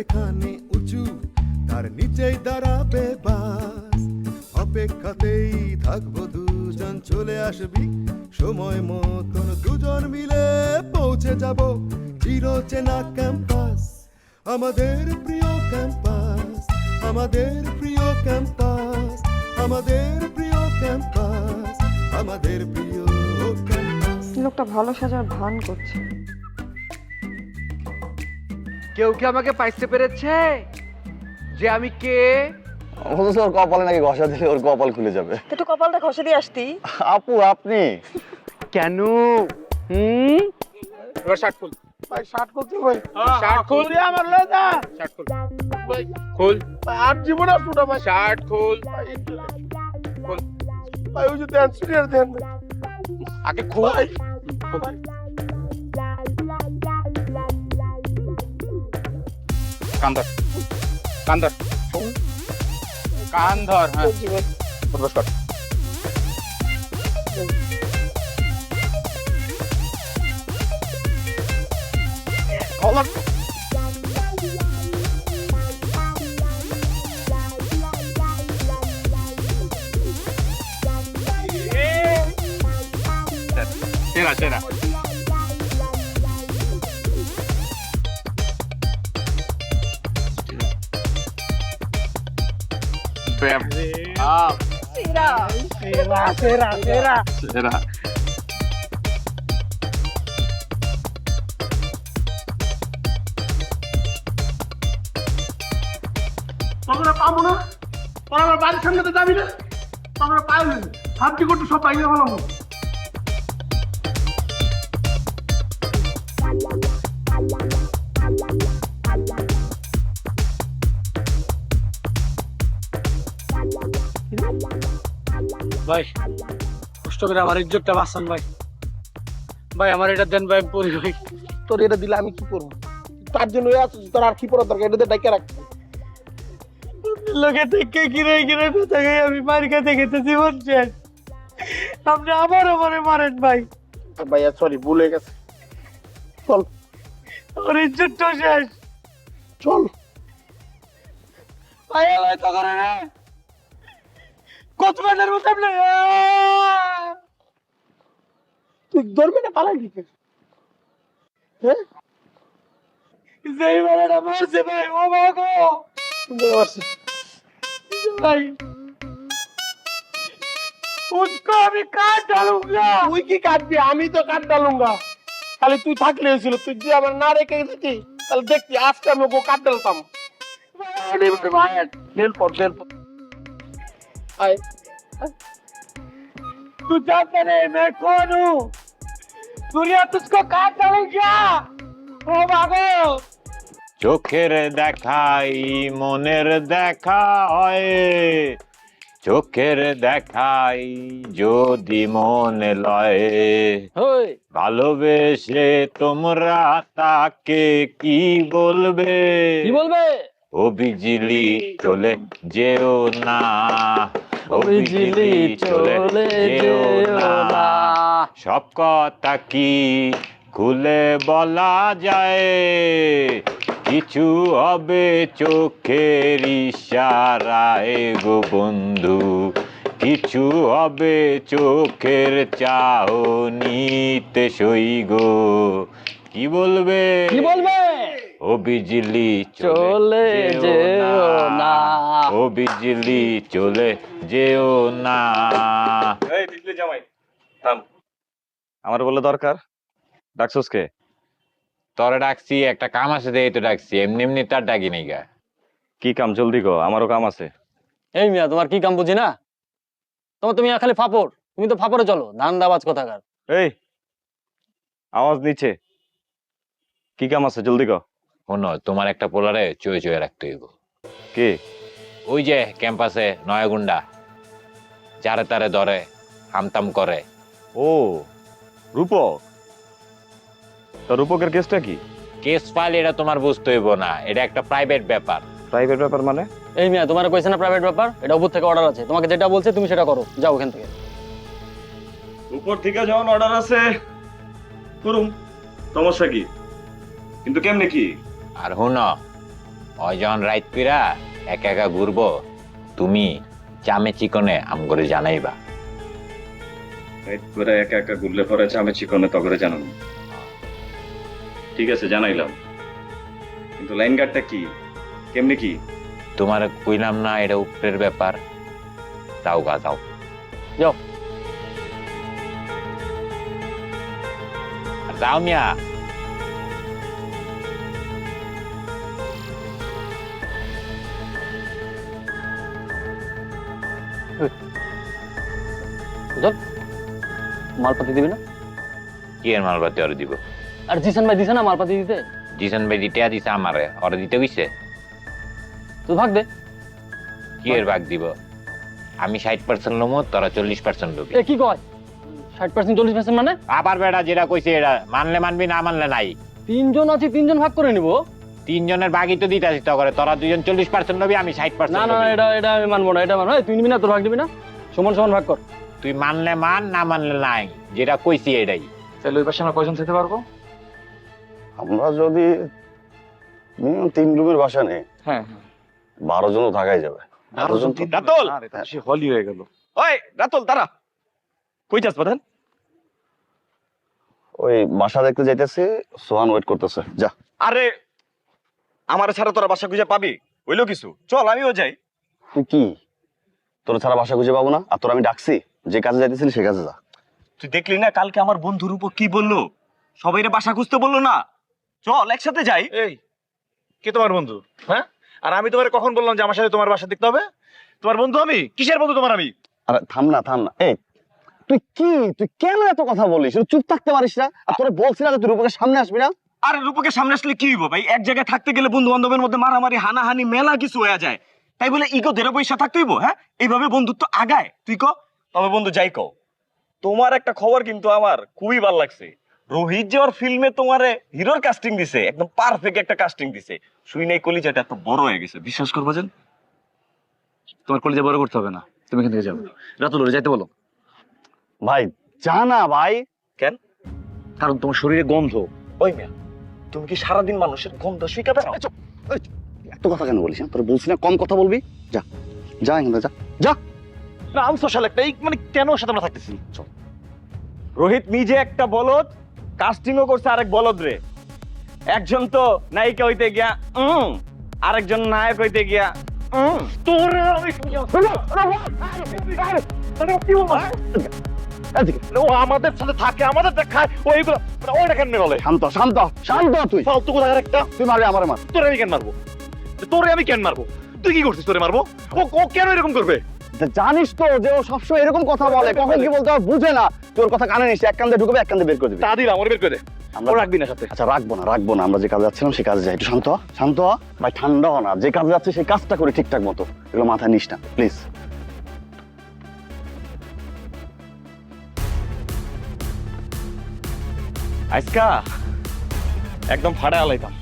এখানে উঁচু, তার নিচেই দাঁড়াবে বাস। অপেক্ষাতেই থাকব দুজন, চলে আসবি। সময় মতন দুজন মিলে পৌঁছে যাব চির চেনা ক্যাম্পাস। আমাদের প্রিয় ক্যাম্পাস, আমাদের প্রিয় ক্যাম্পাস, আমাদের প্রিয় ক্যাম্পাস, আমাদের প্রিয় ক্যাম্পাস। লোকটা ভালো সাজার ভান করছে। কেউ কি আমাকে পাইতে পেরেছে? যে আমি কে? অথচ ওর কপালে নাকি ঘষা দিলে ওর কপাল খুলে যাবে। তো একটু কপালটা ঘষে দিয়ে আসতি। আপু আপনি? কেন? হুম? এবার শার্ট খুল। ভাই শার্ট করতে ভাই। শার্ট খুল। তুই আমার লয়ে যা শার্ট খুল। খুল আর জীবনে আসব না ভাই। শার্ট খুল। ভাই খুল। ভাই ওই যে দেন সিনিয়র দেন। আগে খুল। ভাই কান ধর কান ধর কান ধর হ্যাঁ বলছি ভাই প্রবেশ কর কলার সেরা সেরা Ah. Será, será, será, será. Será. তোমরা পাবো না তোরা আমার বাড়ির সামনে তো যাবি না তোমরা পাইলে ভাবছি করতে সব পাইলে ভালো ভাই কষ্ট করে আমার ইজ্জতটা বাঁচান ভাই। ভাই আমার এটা দেন ভাই পরি ভাই। তোর এটা দিলে আমি কি করব? তার জন্য তোর আর কি পড়ার দরকার? এটা ডাইকে রাখ। লোকে থেকে কিনে কিনে থেকে আমি মারি খেতে খেতে জীবন শেষ। আপনি আবারও মনে মারেন ভাই। ভাইয়া সরি ভুল হয়ে গেছে। চল। আমার ইজ্জতটা শেষ। চল। ভাই ভাই তো করে না। কত মাসের মতো আপনি তুই ধরবি না পালাই দিকে হ্যাঁ যেই মারাটা মারছে ভাই ও মাগো বুঝতে পারছি ভাই उसको अभी काट डालूंगा তুই কি কাটবি আমি তো কাট ডালুঙ্গা খালি তুই থাকলে হয়েছিল তুই যদি আমার না রেখে গেছি তাহলে দেখতি আজকে আমি ওকে কাট ডালতাম নেল পর নেল পর আয় तू जानता नहीं मैं कौन हूँ दुनिया तुझको काट डालूंगा ओ भागो চোখের দেখাই মনের দেখা হয় চোখের দেখাই যদি মনে লয় ভালোবেসে তোমরা তাকে কি বলবে কি বলবে ও বিজলি চলে যেও না ও বিজলি চলে যেও না। সব কথা কি খুলে বলা যায়? কিছু হবে চোখের ইশারায় গো বন্ধু। কিছু হবে চোখের চাহনিতে সই গো। কি বলবে? কি বলবে? ও বিজলি চলে যেও না। ও বিজলি চলে যেও না। এই বিজলি জামাই থাম। আমার বলে দরকার? ডাকছস কে? তোরে ডাকছি একটা কাম আছে এই তো ডাকছি। এমনি এমনি তার ডাকি নাই গা। কি কাম? জলদি গো আমারও কাম আছে। এই মিয়া তোমার কি কাম বুঝি না? তোমার তুমি খালি ফাপড় তুমি তো ফাপড়ে চলো ধান দাবাজ কোথাকার। এই আওয়াজ নিচে কি কাম আছে? জলদি কো শোনো তোমার একটা পোলারে চুয়ে চুয়ে রাখতে হইব। কে? ওই যে ক্যাম্পাসে নয়াগুন্ডা যারে তারে ধরে হামতাম করে। ও রূপক? তা রূপকের কেসটা কি? কেস ফাইল এটা তোমার বুঝতে হইব না। এটা একটা প্রাইভেট ব্যাপার। প্রাইভেট ব্যাপার মানে? এই মিয়া তোমার কইছে না প্রাইভেট ব্যাপার? এটা উপর থেকে অর্ডার আছে। তোমাকে যেটা বলছে তুমি সেটা করো। যাও ওখান থেকে। উপর থেকে যখন অর্ডার আছে করুম। সমস্যা কি? কিন্তু কেমনে কি? আর হুন ওই যখন রাইত পিরা একা একা ঘুরবো তুমি চামে চিকনে আম করে জানাইবা। করে একা একা ঘুরলে পরে আমি চিকনে তগরে জানাব ঠিক আছে জানাইলাম। কিন্তু লাইন গার্ডটা কি? কেমনে কি? তোমার কইলাম না এটা উপরের ব্যাপার। যাও গা যাও। যাও। যাও মিয়া। মালপাতি দিবি না? কি এর মালবাতি ওরে দিব? আর জিসান ভাই দিছে না মালপাতি দিতে? জিসন ভাই দিতে দিছে আমারে। ওরে দিতে গেছে তুই ভাগ দে। কি এর ভাগ দিব? আমি ষাট পার্সেন্ট লমো তোরা চল্লিশ পার্সেন্ট লবি। এ কি কয়? ষাট পার্সেন্ট চল্লিশ পার্সেন্ট মানে? আবার বেটা যেটা কইছে এটা মানলে মানবি না মানলে নাই। তিনজন আছি তিনজন ভাগ করে নিব। তিনজনের ভাগই তো দিতে আসি করে তোরা দুজন চল্লিশ পার্সেন্ট লবি আমি ষাট না পার্সেন্ট না এটা এটা আমি মানবো না এটা মানবো তুই নিবি না তোর ভাগ দিবি না। সমান সমান ভাগ কর। তুই মানলে মান না মানলে নাই যেটা কইছি এটাই। তাহলে ওই পাশে আমরা কয়জন যেতে পারব? আমরা যদি minimum তিন রুমের বাসা নেই হ্যাঁ বারো জনও থাকাই যাবে। বারো জন রাতুল! সে হলি হয়ে গেল। ওই রাতুল তারা কই যাস প্রধান ওই বাসা দেখতে যাইতেছি সোহান ওয়েট করতেছে। যা। আরে আমার ছাড়া তোরা বাসা খুঁজে পাবি? হইল কিছু? চল আমিও যাই। তুই কি? তোর ছাড়া বাসা খুঁজে পাবো না? আর তোর আমি ডাকছি? যে কাজে যাইতেছিলি সে কাজে যা। তুই দেখলি না কালকে আমার বন্ধুর উপর কি বলল? সবাইরে বাসা খুঁজতে বলল না? চল একসাথে যাই। এই কে তোমার বন্ধু? হ্যাঁ? আর আমি তোমার কখন বললাম যে আমার সাথে তোমার বাসা দেখতে হবে? তোমার বন্ধু আমি? কিসের বন্ধু তোমার আমি? আরে থাম না থাম না। এই তুই কি? তুই কেন এত কথা বলিস? তুই চুপ থাকতে পারিস না? আর তোরে বলছি না যে তুই রূপকের সামনে আসবি না? আরে রূপকের সামনে আসলে কি হইব ভাই? এক জায়গায় থাকতে গেলে বন্ধু বান্ধবের মধ্যে মারামারি হানাহানি মেলা কিছু হয়ে যায়। তাই বলে ইগো ধরে পয়সা থাকতে হইব হ্যাঁ? এইভাবে বন্ধুত্ব আগায়। তুই ক তবে বন্ধু যাই কও। তোমার একটা খবর কিন্তু আমার খুবই ভালো লাগছে। রোহিত যে ওর ফিল্মে তোমারে হিরোর কাস্টিং দিছে একদম পারফেক্ট একটা কাস্টিং দিছে। শুই নাই কলিজাটা এত বড় হয়ে গেছে। বিশ্বাস করব যেন? তোমার কলিজা বড় করতে হবে না। তুমি এখান থেকে যাও। রাতুল ওরে যাইতে বলো। ভাই। যা না ভাই। কেন? কারণ তোমার শরীরে গন্ধ। ওই মিয়া তুমি কি সারাদিন মানুষের গন্ধ শুইকাবে? না এত কথা কেন বলিস হ্যাঁ? তোর বলছি না কম কথা বলবি। যা যা এখান থেকে যা। না একটা এই মানে কেন সাথে আমরা থাকতেছি? রোহিত নিজে একটা বলদ কাস্টিংও করছে আরেক বলদ রে। একজন তো নায়িকা হইতে গিয়া উম আরেকজন নায়ক হইতে গিয়া উম। তোর আমি ও আমাদের সাথে থাকে আমাদের দেখায় ও এইগুলো মানে ওইটা কেন বলে? শান্ত শান্ত শান্ত তুই। ফালতু কথা একটা। তুই মারবি আমার মার। তোরে আমি কেন মারবো? তোরে আমি কেন মারবো? তুই কি করছিস তোরে মারবো? ও ও কেন এরকম করবে? জানিস তো যে ও সবসময় এরকম কথা বলে কখন কি বলতে বুঝে না। তোর কথা কানে নিস এক কান দিয়ে ঢুকবে এক কান দিয়ে বের করে দিবি। তা দিলাম আমার বের করে আমরা রাখবি না সাথে। আচ্ছা রাখব না রাখব না। আমরা যে কাজে যাচ্ছিলাম সে কাজে যাই একটু শান্ত শান্ত। ভাই ঠান্ডা হ না। যে কাজে যাচ্ছে সেই কাজটা করি ঠিকঠাক মতো। এগুলো মাথায় নিস না প্লিজ আজকা একদম ফাড়া আলাইতাম।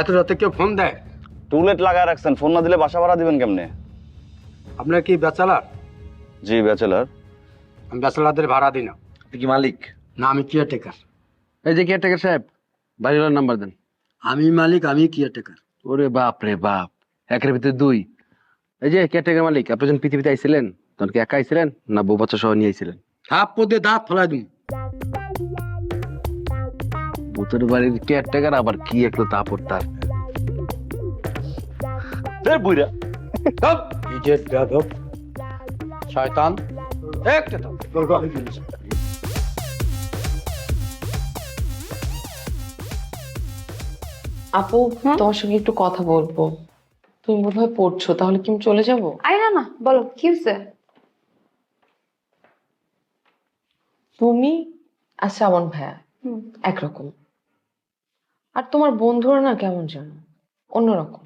এত রাতে কেউ ফোন দেয়? টুলেট লাগায় রাখছেন ফোন না দিলে বাসা ভাড়া দিবেন কেমনে? আপনার কি ব্যাচেলার জি ব্যাচেলার আমি ব্যাচেলারদের ভাড়া দিই না। তুই কি মালিক? না আমি কেয়ারটেকার এই যে কেয়ারটেকার সাহেব বাড়িওয়ালার নাম্বার দেন। আমি মালিক আমি কেয়ারটেকার ওরে বাপ রে বাপ একের ভিতরে দুই। এই যে কেয়ারটেকার মালিক আপনি যখন পৃথিবীতে আইছিলেন তখন কি একা আইছিলেন না বউ বাচ্চা সহ নিয়ে আইছিলেন? হাফ পদে দাঁত ফেলাই দিন ভূতের বাড়ির কেয়ারটেকার আবার কি একটু তাপর তার। বুইরা বেদব শয়তান। একটা আপু তোমার সঙ্গে একটু কথা বলব। তুমি বোধহয় পড়ছো তাহলে কি আমি চলে যাব? আরে না না বলো কি হয়েছে তুমি আর শ্রাবণ ভাইয়া একরকম। আর তোমার বন্ধুরা না কেমন জানো অন্যরকম।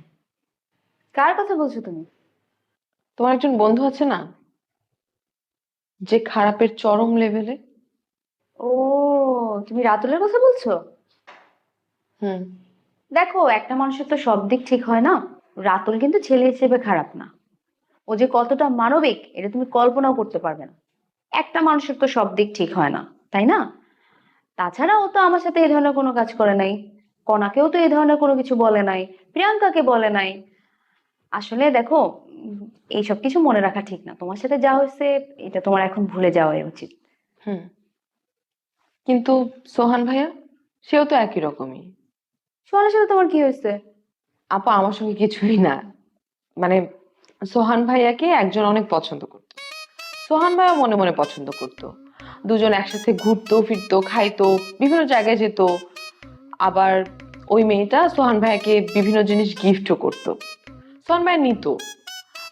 কার কথা বলছো তুমি? তোমার একজন বন্ধু আছে না? যে খারাপের চরম লেভেলে ও তুমি রাতুলের কথা বলছো? হুম। দেখো একটা মানুষের তো সব দিক ঠিক হয় না। রাতুল কিন্তু ছেলে হিসেবে খারাপ না। ও যে কতটা মানবিক এটা তুমি কল্পনাও করতে পারবে না। একটা মানুষের তো সব দিক ঠিক হয় না তাই না? তাছাড়া ও তো আমার সাথে এই ধরনের কোনো কাজ করে নাই। কনাকেও তো এই ধরনের কোনো কিছু বলে নাই প্রিয়াঙ্কাকে বলে নাই। আসলে দেখো এইসব কিছু মনে রাখা ঠিক না। তোমার সাথে যা হয়েছে এটা তোমার এখন ভুলে যাওয়াই উচিত। হুম। কিন্তু সোহান ভাইয়া সেও তো একই রকমই। সোহানের সাথে তোমার কি হয়েছে? আপা আমার সঙ্গে কিছুই না। মানে সোহান ভাইয়াকে একজন অনেক পছন্দ করত। সোহান ভাইয়া মনে মনে পছন্দ করত। দুজন একসাথে ঘুরতো ফিরতো খাইতো বিভিন্ন জায়গায় যেত। আবার ওই মেয়েটা সোহান ভাইয়াকে বিভিন্ন জিনিস গিফটও করতো। সোহান ভাইয়া নিত।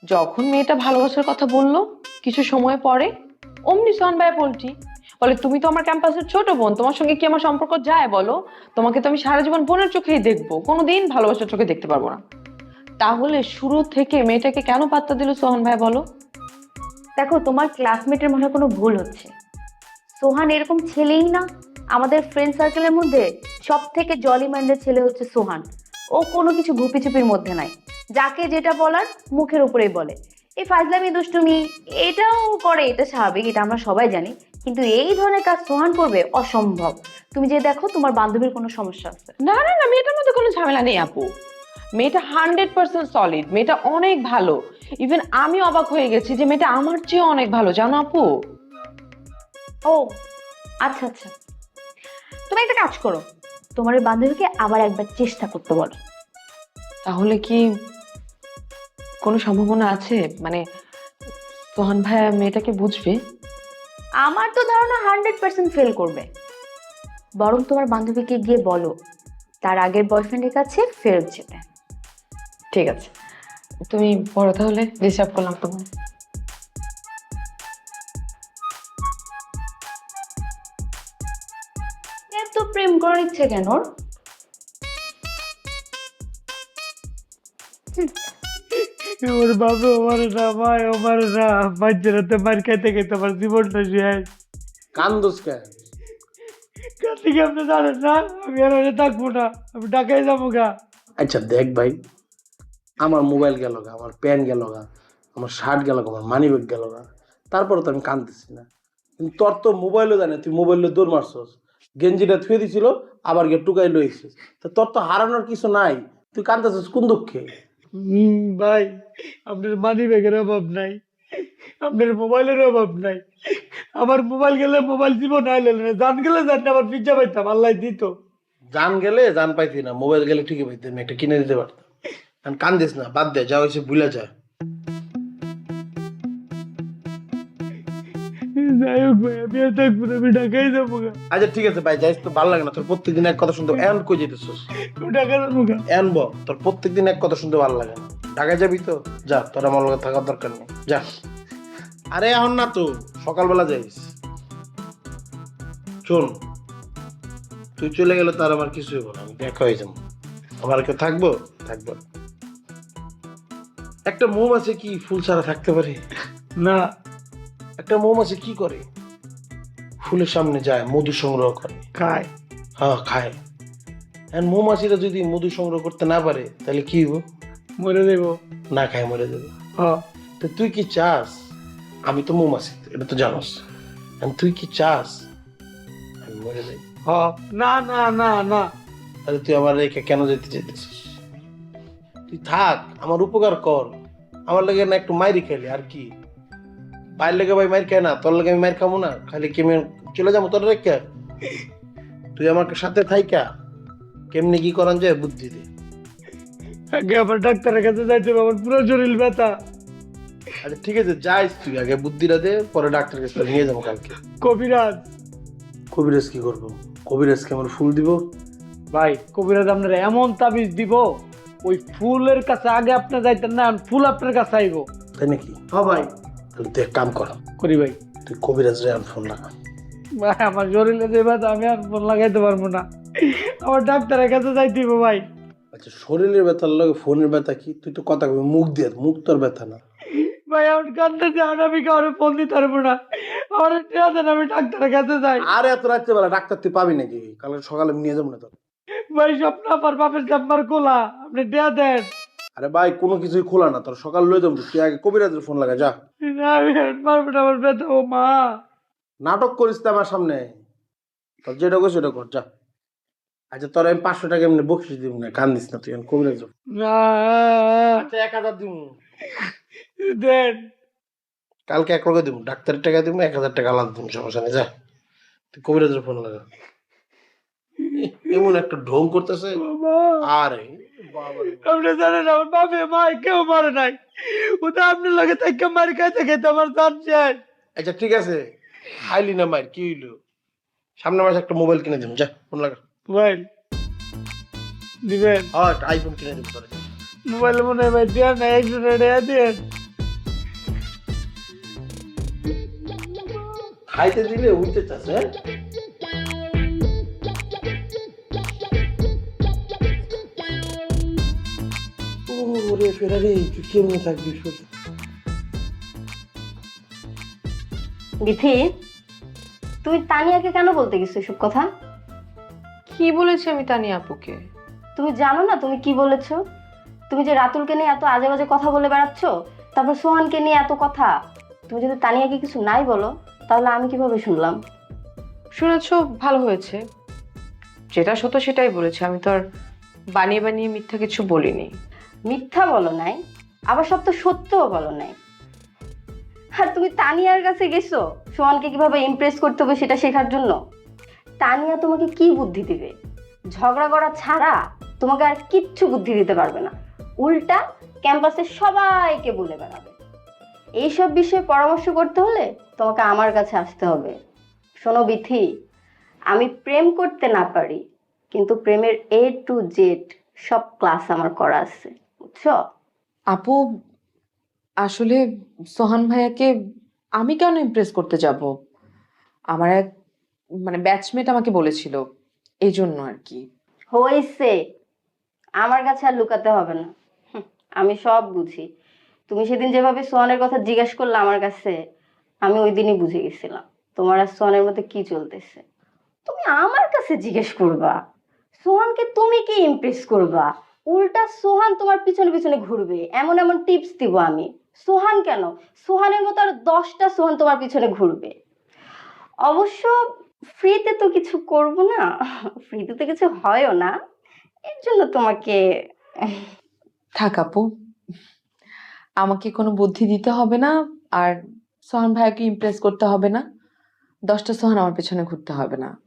যখন মেয়েটা ভালোবাসার কথা বলল, কিছু সময় পরে অমনি সোহান ভাইয়া পোল্টি বলে, তুমি তো আমার ক্যাম্পাসের ছোট বোন, তোমার সঙ্গে কি আমার সম্পর্ক যায় বলো? তোমাকে তো আমি সারা জীবন বোনের চোখেই দেখব, কোনোদিন ভালোবাসার চোখে দেখতে পারব না। তাহলে শুরু থেকে মেয়েটাকে কেন পাত্তা দিল সোহান ভাই বলো? দেখো, তোমার ক্লাসমেটের মনে হয় কোনো ভুল হচ্ছে। সোহান এরকম ছেলেই না। আমাদের ফ্রেন্ড সার্কেলের মধ্যে সব থেকে জলি মাইন্ডের ছেলে হচ্ছে সোহান। ও কোনো কিছু ঘুপিচুপির মধ্যে নাই। যাকে যেটা বলার মুখের উপরেই বলে। এই ফাজলামি দুষ্টুমি এটাও করে এটা স্বাভাবিক এটা আমরা সবাই জানি। কিন্তু এই ধরনের কাজ সোহান করবে অসম্ভব। তুমি যে দেখো তোমার বান্ধবীর কোনো সমস্যা আছে। না না না মেয়েটার মধ্যে কোনো ঝামেলা নেই আপু। মেয়েটা হান্ড্রেড পার্সেন্ট সলিড মেয়েটা অনেক ভালো। ইভেন আমি অবাক হয়ে গেছি যে মেয়েটা আমার চেয়ে অনেক ভালো জানো আপু? ও আচ্ছা আচ্ছা। তুমি একটা কাজ করো। তোমার ওই বান্ধবীকে আবার একবার চেষ্টা করতে বলো। তাহলে কি কোনো সম্ভাবনা আছে? মানে সোহান ভাইয়া মেয়েটাকে বুঝবে? আমার তো ধারণা হান্ড্রেড পার্সেন্ট ফেল করবে। বরং তোমার বান্ধবীকে গিয়ে বলো তার আগের বয়ফ্রেন্ডের কাছে ফেরত যেতে। ঠিক আছে। তুমি বড় তাহলে ডিস্টার্ব করলাম তোমার করার ইচ্ছে কেন ওর? বাবা আমার না ভাই আমার না। বাচ্চারাতে মার খাইতে খাইতে আমার জীবনটা শেষ। কান্দোস কে? কাছে কি আপনি জানেন না? আমি আর ওরে থাকব না। আমি ঢাকায় যাব গা। আচ্ছা দেখ ভাই আমার মোবাইল গেল গা আমার প্যান গেল গা আমার শার্ট গেল গা আমার মানি ব্যাগ গেল গা। তারপরে তো আমি কান্দতেছি না। কিন্তু তোর তো মোবাইলও জানে তুই মোবাইলে দৌড় মারছস। গেঞ্জিটা থুয়ে দিছিল আবার গিয়ে টুকাই লইছিস তো তোর তো হারানোর কিছু নাই তুই কান্দতেছিস কোন দুঃখে? ভাই আপনার মানি ব্যাগের অভাব নাই আপনার মোবাইলের অভাব নাই। আমার মোবাইল গেলে মোবাইল আইলে না জান গেলে জান না আমার পিজ্জা পাইতাম আল্লাহ দিত। জান গেলে জান পাইতি না মোবাইল গেলে ঠিকই পাইতি আমি একটা কিনে দিতে পারতাম। কান্দিস না বাদ দে যা হয়েছে ভুলে যা। যাই হোক ভাই আমি আর থাকব না আমি ঢাকায় যাব গা। আচ্ছা ঠিক আছে ভাই যাইস তো ভালো লাগে না তোর প্রত্যেকদিন এক কথা শুনতে এন কই যেতেছিস আমি ঢাকা যাব গা। এন ব তোর প্রত্যেকদিন এক কথা শুনতে ভালো লাগে না। ঢাকায় যাবি তো? যা তোর আমার লগে থাকার দরকার নেই। যা। আরে এখন না তো সকালবেলা যাইস। শোন তুই চলে গেলে তার আমার কিছু হইব না আমি দেখা হয়ে যাব। আমার কেউ থাকব? থাকব। একটা একটা আছে কি ফুল ছাড়া থাকতে পারে? না একটা মৌমাছি কি করে? ফুলের সামনে যায় মধু সংগ্রহ করে। খায়। হ্যাঁ খায়। এখন মৌমাছিরা যদি মধু সংগ্রহ করতে না পারে তাহলে কি হইব? মরে দেবো না খায় মরে যাবে। হ্যাঁ। তো তুই কি চাস? আমি তো মৌমাছি এটা তো জানোস। তুই কি চাস? আমি মরে যাই। হ্যাঁ। না না না না। তাহলে তুই আমার রেখে কেন যেতে চাইতেছিস? তুই থাক আমার উপকার কর। আমার লাগে না একটু মাইরি খেলে আর কি? বাইর লেগে ভাই মাইর খায় না তোর লেগে আমি মাইর খাব না খালি কেমন চলে যাব তোর রেখে? তুই আমার সাথে থাইকা কেমনি কি করান যায় বুদ্ধি দে। আগে আমার ডাক্তারের কাছে যাইতে হবে আমার পুরো শরীর ব্যথা। আচ্ছা ঠিক আছে যাইস তুই আগে বুদ্ধিটা দে পরে ডাক্তার কাছে নিয়ে যাব কালকে। কবিরাজ। কবিরাজ কি করব? কবিরাজকে আমার ফুল দিব? ভাই কবিরাজ আপনার এমন তাবিজ দিব ওই ফুলের কাছে আগে আপনি যাইতেন না ফুল আপনার কাছে আইব। তাই নাকি? হ্যাঁ ভাই। তুই কাম কর। করি ভাই। তুই কবিরাজ রে ফোন লাগা। ভাই আমার শরীরে যে ব্যথা আমি আর ফোন লাগাইতে পারব না। আমার ডাক্তারের কাছে যাইতে হবে ভাই। আচ্ছা শরীরের ব্যথার লগে ফোনের ব্যথা কি? তুই তো কথা কবি মুখ দিয়ে মুখ তোর ব্যথা না। ভাই আমার কান্দে যান আমি কাউরে ফোন দিতে পারব না। আমার টেয়া দেন আমি ডাক্তারের কাছে যাই। আর এত রাত্রেবেলা ডাক্তার তুই পাবি নাকি? কালকে সকালে নিয়ে যাব না তোর। ভাই স্বপ্ন আমার বাপের জাম্বার কোলা আপনি দেয়া দেন। আরে ভাই কোনো কিছুই খোলা না। তোর সকাল লয়ে যাব তুই আগে কবিরাজের ফোন লাগা যা। আমি পারব না আমার ব্যথা ও মা। নাটক করিস তো আমার সামনে। তোর যেটা কই সেটা কর যা। আচ্ছা তোর আমি পাঁচশো টাকা এমনি বকশিস দিব না কান্দিস না তুই এখন কবিরাজ। যা। না। আচ্ছা এক হাজার দিব দেন। কালকে এক লগে দিব ডাক্তারের টাকা দিব এক হাজার টাকা আলাদা দিব সমস্যা নেই যা। তুই কবিরাজের ফোন লাগা। এমন একটা ঢং করতেছে। বাবা। আরে। আপনি জানেন আমার বাপে মা কেউ মারে নাই। ওটা আপনার লগে থেকে মারি খাইতে আমার আচ্ছা ঠিক আছে। খাইলি না মার কি হইল? সামনে মাসে একটা মোবাইল কিনে দিব যা ফোন লাগা। মোবাইল? দিবেন? হ্যাঁ আইফোন কিনে দিব তোর। মোবাইল মনে হয় ভাই দেন না একশো টাকা দেন। খাইতে দিলে উঠতে চাস হ্যাঁ? ওরে ফেরারে তুই কেমনে থাকবি সত্যি বিথি তুমি তানিয়াকে কেন বলতে গেছো এসব কথা? কি বলেছি আমি তানিয়া আপুকে? তুমি জানো না তুমি কি বলেছ? তুমি যে রাতুলকে নিয়ে এত আজে বাজে কথা বলে বেড়াচ্ছ তারপর সোহানকে নিয়ে এত কথা তুমি যদি তানিয়াকে কিছু নাই বলো তাহলে আমি কীভাবে শুনলাম? শুনেছ ভালো হয়েছে। যেটা সত্য সেটাই বলেছি আমি তো আর বানিয়ে বানিয়ে মিথ্যা কিছু বলিনি। মিথ্যা বলো নাই, আবার সব তো সত্যও বলো নাই। আর তুমি তানিয়ার কাছে গেছো, সোহানকে কীভাবে ইমপ্রেস করতে হবে সেটা শেখার জন্য? তানিয়া তোমাকে কি বুদ্ধি দিবে? ঝগড়া করা ছাড়া তোমাকে আর কিচ্ছু বুদ্ধি দিতে পারবে না। উল্টা ক্যাম্পাসে সবাইকে বলে বেড়াবে। এইসব বিষয়ে পরামর্শ করতে হলে তোমাকে আমার কাছে আসতে হবে। শোনো বিথি, আমি প্রেম করতে না পারি, কিন্তু প্রেমের এ টু জেড সব ক্লাস আমার করা আছে। বুঝছ? আপু আসলে সোহান ভাইয়াকে আমি কেন ইমপ্রেস করতে যাব? আমার এক মানে ব্যাচমেট আমাকে বলেছিল এই জন্য আর কি। হয়েছে আমার কাছে আর লুকাতে হবে না। হুঁ, আমি সব বুঝি। তুমি সেদিন যেভাবে সোহানের কথা জিজ্ঞেস করলে আমার কাছে আমি ওই দিনই বুঝে গেছিলাম। তোমার আর সোহানের মধ্যে কি চলতেছে? তুমি আমার কাছে জিজ্ঞেস করবা। সোহানকে তুমি কি ইমপ্রেস করবা? উল্টা সোহান তোমার পিছনে পিছনে ঘুরবে। এমন এমন টিপস দিব আমি। সোহান কেন? সোহানের মতো আর দশটা সোহান তোমার পিছনে ঘুরবে। অবশ্য ফ্রিতে তো কিছু করব না। ফ্রিতে তো কিছু হয়ও না। এর জন্য তোমাকে থাক আপু। আমাকে কোনো বুদ্ধি দিতে হবে না আর সোহান ভাইয়াকে ইমপ্রেস করতে হবে না। দশটা সোহান আমার পেছনে ঘুরতে হবে না।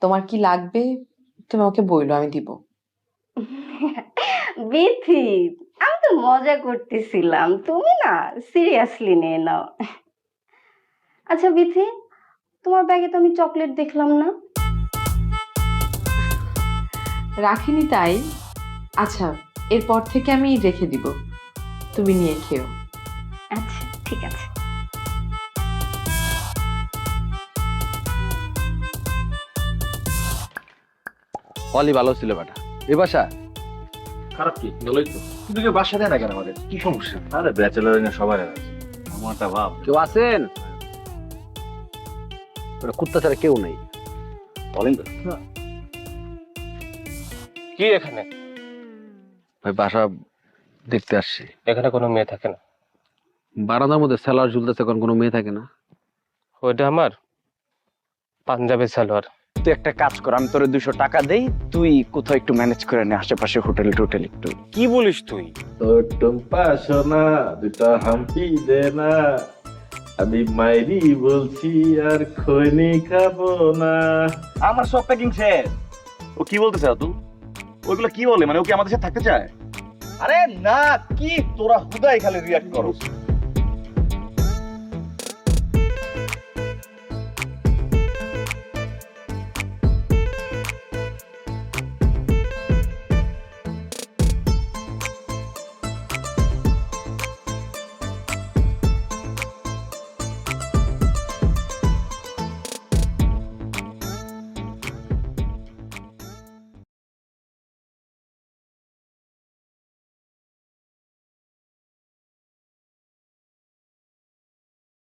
তোমার কি লাগবে, তুমি আমাকে বইলো, আমি দিব। বিথি আমি তো মজা করতেছিলাম। তুমি না সিরিয়াসলি নিয়ে নাও। আচ্ছা বিথি তোমার ব্যাগে তো আমি চকলেট দেখলাম না। রাখিনি তাই। আচ্ছা এরপর থেকে আমি রেখে দিব। তুমি নিয়ে খেও। আচ্ছা ঠিক আছে। অলি ভালো ছিল বেটা। এ বাসা? খারাপ কি? ভালোই তো। কিন্তু কেউ বাসা দেয় না কেন আমাদের? কি সমস্যা? আরে ব্যাচেলার না সবার আছে। আমারটা ভাব। কেউ আছেন? ওটা কুত্তা ছাড়া কেউ নেই। বলেন তো। কি এখানে? ভাই বাসা দেখতে আসছি। এখানে কোনো মেয়ে থাকে না? বারান্দার মধ্যে স্যালার ঝুলতেছে এখন কোনো মেয়ে থাকে না? ওইটা আমার পাঞ্জাবের সালোয়ার। তুই একটা কাজ কর আমি তোর দুশো টাকা দেই তুই কোথাও একটু ম্যানেজ করে নে আশেপাশে হোটেল টোটেল একটু। কি বলিস তুই? তোর টুম্পা সোনা দুটা হাম্পি দে না। আমি মাইরি বলছি আর খৈনি খাব না। আমার সব প্যাকিং শেষ। ও কি বলতেছে তুই ওইগুলো কি বলে? মানে ও কি আমাদের সাথে থাকতে চায়? আরে না কি তোরা হুদাই খালি রিয়াক্ট করো